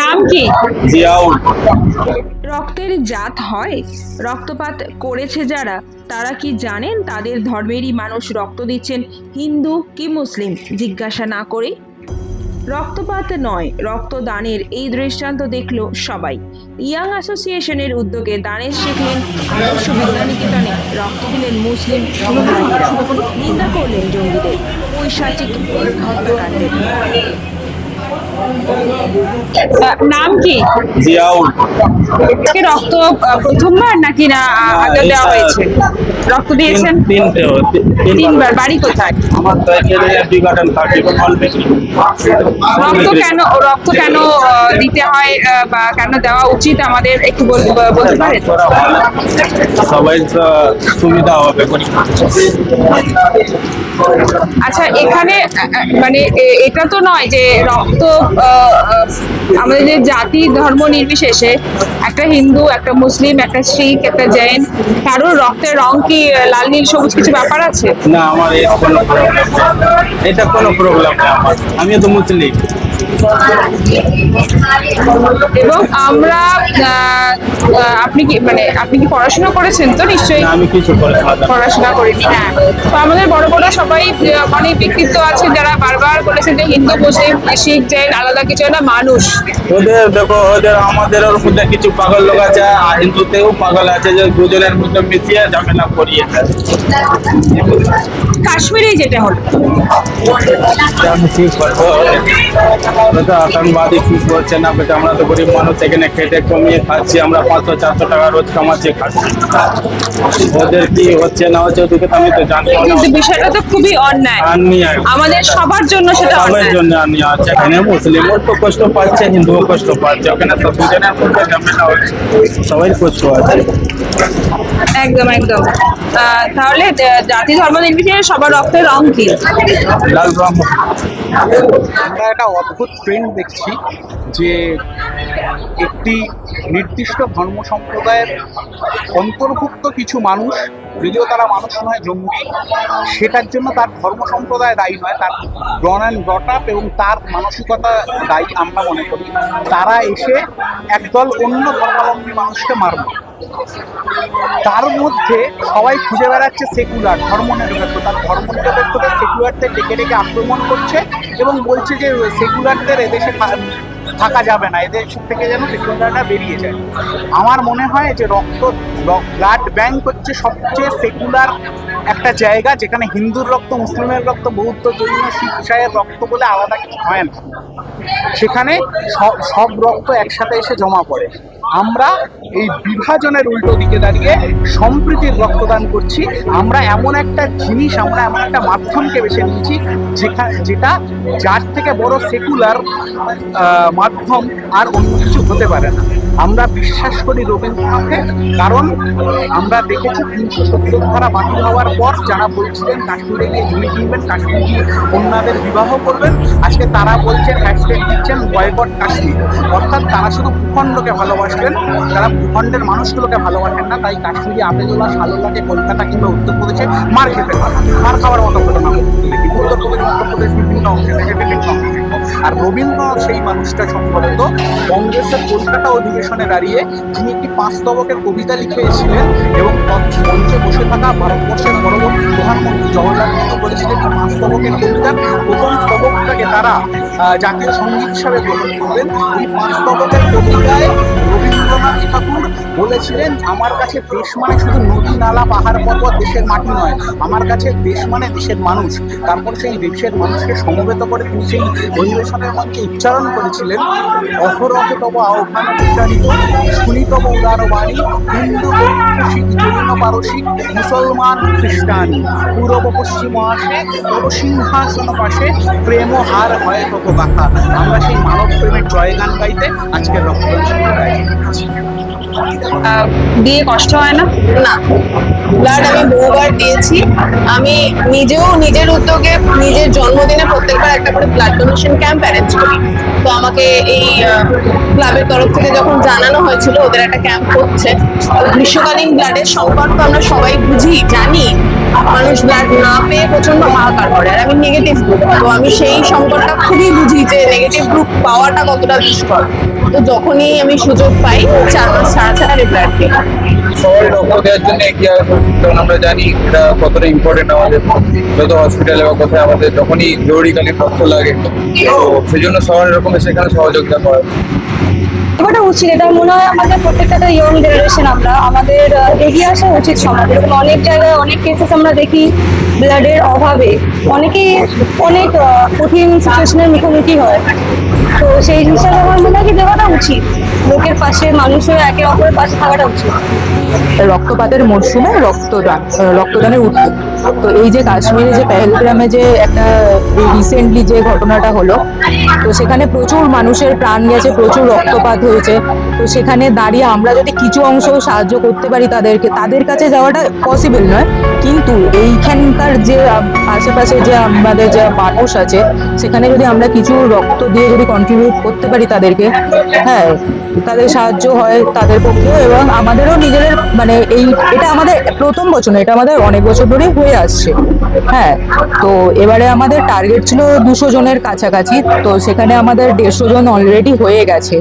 নাম কি? জিয়াউল। রক্তের জাত হয়? রক্তপাত করেছে যারা তারা কি জানেন? তাদের ধর্মেরই মানুষ রক্ত দিচ্ছেন হিন্দু কি মুসলিম? জিজ্ঞাসা না করে রক্তপাত নয় রক্তদানের এই দৃষ্টান্ত দেখল সবাই। ইয়াং অ্যাসোসিয়েশনের উদ্যোগে দানের শিখলেন আদর্শ বিদ্যানিকেতনে। রক্ত দিলেন মুসলিম নিন্দা করলেন জঙ্গিদের। পৈশাচিক হত্যাকাণ্ডের নাম কি? জিয়াউল। আজকে রক্ত প্রথমবার নাকি না আগে দেওয়া হয়েছে? রক্ত দিয়েছেন? তিনটে তিনবার। বাড়ি কোথায়? আমার রক্ত কেন রক্ত কেন দিতে হয় বা কেন দেওয়া উচিত আমাদের একটু বল- বলতে পারেন? সবাই সুবিধা হবে আচ্ছা এখানে মানে এটা তো নয় যে রক্ত আমাদের যে জাতি ধর্ম নির্বিশেষে, একটা হিন্দু, একটা মুসলিম, একটা শিখ, একটা জৈন, কারোর রক্তের রং কি লাল, নীল, সবুজ কিছু ব্যাপার আছে? না, আমার এটা কোনো প্রবলেম না আমিও তো মুসলিম। এবং আমরা আপনি কি মানে আপনি কি পড়াশোনা করেছেন তো নিশ্চয়ই? আমি কিছু পড়াশোনা করিনি হ্যাঁ। তো আমাদের বড় বড় সবাই অনেক ব্যক্তিত্ব আছে যারা বারবার বলেছেন যে হিন্দু মুসলিম শিখ জৈন আলাদা কিছু না মানুষ। ওদের দেখো ওদের আমাদের মধ্যে কিছু পাগল লোক আছে আর হিন্দুতেও পাগল আছে যে দুজনের মধ্যে মিশিয়ে ঝামেলা করিয়ে। কাশ্মীরেই যেটা হলো আমি করব বেটা আতঙ্কবাদী কি করছে না বেটা আমরা তো গরিব মানুষ এখানে খেটে কমিয়ে খাচ্ছি আমরা পাঁচশো চারশো টাকা রোজ কামাচ্ছি খাচ্ছি। ওদের কি হচ্ছে না হচ্ছে ওদিকে তো আমি তো জানি কিন্তু বিষয়টা তো খুবই অন্যায়। আন্যায় আমাদের সবার জন্য সেটা সবার জন্য আন্যায় আছে এখানে মুসলিমও তো কষ্ট পাচ্ছে হিন্দুও কষ্ট পাচ্ছে। ওখানে সব দুজনের মধ্যে ঝামেলা হচ্ছে। সবাই কষ্ট আছে। একদম একদম। আহ, তাহলে জাতি ধর্ম নির্বিশেষে সবার রক্তের রং কি? লাল রং। আমরা একটা অদ্ভুত ট্রেন্ড দেখছি যে একটি নির্দিষ্ট ধর্ম সম্প্রদায়ের অন্তর্ভুক্ত কিছু মানুষ, যদিও তারা মানুষ নয়, জঙ্গি, সেটার জন্য তার ধর্ম সম্প্রদায় দায়ী নয়, তার রন অ্যান্ড ব্রট আপ এবং তার মানসিকতা দায়ী আমরা মনে করি। তারা এসে একদল অন্য ধর্মাবলম্বী মানুষকে মারবে। তার মধ্যে সবাই খুঁজে বেড়াচ্ছে সেকুলার ধর্মনিরপেক্ষ তার ধর্মনিরপেক্ষদের সেকুলারদের ডেকে ডেকে আক্রমণ করছে এবং বলছে যে সেকুলারদের এদেশে থাকা যাবে না। এদের থেকে যেন সেকুলাররা বেরিয়ে যায়। আমার মনে হয় যে রক্ত ব্লাড ব্যাংক হচ্ছে সবচেয়ে সেকুলার একটা জায়গা যেখানে হিন্দুর রক্ত, মুসলিমের রক্ত, বৌদ্ধ, জৈন ইসাইয়ের রক্ত বলে আলাদা কিছু হয় না। সেখানে সব রক্ত একসাথে এসে জমা পড়ে। আমরা এই বিভাজনের উল্টো দিকে দাঁড়িয়ে সম্প্রীতির রক্তদান করছি। আমরা এমন একটা জিনিস, আমরা এমন একটা মাধ্যমকে বেছে নিয়েছি যেখানে যেটা যার থেকে বড় সেকুলার মাধ্যম আর অন্য কিছু হতে পারে না। আমরা বিশ্বাস করি রবীন্দ্রনাথে কারণ আমরা দেখেছি তিনশো সত্তর ধারা বাতিল হওয়ার পর যারা বলছিলেন কাশ্মীরে গিয়ে জমি কিনবেন, কাশ্মীর গিয়ে কন্যাদের বিবাহ করবেন, আজকে তারা বলছেন, হ্যাশট্যাগ দিচ্ছেন, বয়কট কাশ্মীর। অর্থাৎ তারা শুধু ভূখণ্ডকে ভালোবাসবেন, তারা ভূখণ্ডের মানুষগুলোকে ভালোবাসেন না, তাই কাশ্মীরি আপেজোলা শালোলাকে কলকাতা কিংবা উত্তরপ্রদেশে মার খেতে পারে মার খাওয়ার মতো ঘটনা। উত্তরপ্রদেশ উত্তরপ্রদেশ বিভিন্ন অংশে থেকে বিভিন্ন অংশে। আর রবীন্দ্রনাথ সেই মানুষটা সম্ভবত কংগ্রেসের কলকাতা অধিবেশনে দাঁড়িয়ে তিনি একটি পাঁচ তবকের কবিতা লিখেছিলেন এবং মঞ্চে বসে থাকা ভারতবর্ষের পরবর্তী প্রধানমন্ত্রী জওয়াহরলাল নেহরু বলেছিলেন পাঁচ তবকের কবিতার প্রথম তবকটাকে তারা জাতীয় সংগীত হিসাবে গ্রহণ করবেন। এই পাঁচ তবকের কবিতায় রবীন্দ্রনাথ ঠাকুর বলেছিলেন আমার কাছে দেশ মানে শুধু নদী নালা পাহাড় পর্বত দেশের মাটি নয়। আমার কাছে দেশ মানে দেশের মানুষ। তারপর সেই দেশের মানুষকে সমবেত করে তিনি সেই অধিবেশনের মঞ্চে উচ্চারণ করেছিলেন অহরহ তব আহ্বান উচ্চারিত শুনি তব উদার বাণী হিন্দু শিখ জৈন পারসিক মুসলমান খ্রিস্টান। পূর্ব পশ্চিম আসে সিংহাসন পাশে প্রেম হার হয় তত গাথা। আমরা সেই মানব প্রেমের জয়গান গাইতে আজকে রক্তদান শিবিরের আয়োজন করেছি। আহ, দিয়ে কষ্ট হয় না? না। ব্লাড আমি বহুবার দিয়েছি। আমি নিজেও নিজের উদ্যোগে নিজের জন্মদিনে প্রত্যেকবার একটা করে ব্লাড ডোনেশন ক্যাম্প অ্যারেঞ্জ করি। তো আমাকে এই ক্লাবের তরফ থেকে যখন জানানো হয়েছিল, ওদের একটা ক্যাম্প হচ্ছে। গ্রীষ্মকালীন ব্লাডের সংকট তো আমরা সবাই বুঝি, জানি। মানুষ ব্লাড না পেয়ে প্রচণ্ড হাহাকার করে। আর আমি নেগেটিভ গ্রুপ তো আমি সেই সংকটটা খুবই বুঝি যে নেগেটিভ গ্রুপ পাওয়াটা কতটা দুষ্কর। তো যখনই আমি সুযোগ পাই, চার মাস ছাড়া ছাড়া ব্লাড দিই। সবাই দেওয়ার জন্য আমরা জানি এটা কতটা আমাদের কোথায় আমাদের যখনই জরুরিকালীন লাগে। তো সেই জন্য সবার সেখানে সহযোগিতা করা। দেওয়াটা উচিত, এটা মনে হয় আমাদের প্রত্যেকটা ইয়ং জেনারেশন আমরা, আমাদের এগিয়ে আসা উচিত সমাজ। এরকম অনেক জায়গায়, অনেক কেসেস আমরা দেখি ব্লাডের অভাবে। অনেকেই অনেক কঠিন সিচুয়েশনের মুখোমুখি হয়। তো সেই হিসাবে আমার মনে হয় কি দেওয়াটা উচিত। লোকের পাশে মানুষের একে অপরের পাশে থাকাটা উচিত। রক্তপাতের মরশুমে রক্তদান রক্তদানের উদ্যোগ তো এই যে কাশ্মীরে যে পেহেলগ্রামে যে একটা রিসেন্টলি যে ঘটনাটা হলো, তো সেখানে প্রচুর মানুষের প্রাণ গেছে, প্রচুর রক্তপাত হয়েছে। তো সেখানে দাঁড়িয়ে আমরা যদি কিছু অংশ সাহায্য করতে পারি তাদেরকে, তাদের কাছে যাওয়াটা পসিবল নয়। কিন্তু এইখানকার যে আশেপাশে যে আমাদের যে মানুষ আছে, সেখানে যদি আমরা কিছু রক্ত দিয়ে যদি কন্ট্রিবিউট করতে পারি তাদেরকে হ্যাঁ তাদের সাহায্য হয় তাদের পক্ষেও এবং আমাদেরও নিজেদের মানে এই, এটা আমাদের প্রথম বছর এটা আমাদের অনেক বছর ধরে হয়ে আসছে। হ্যাঁ তো এবারে আমাদের টার্গেট ছিল দুশো জনের কাছাকাছি, তো সেখানে আমাদের দেড়শো জন অলরেডি হয়ে গেছে।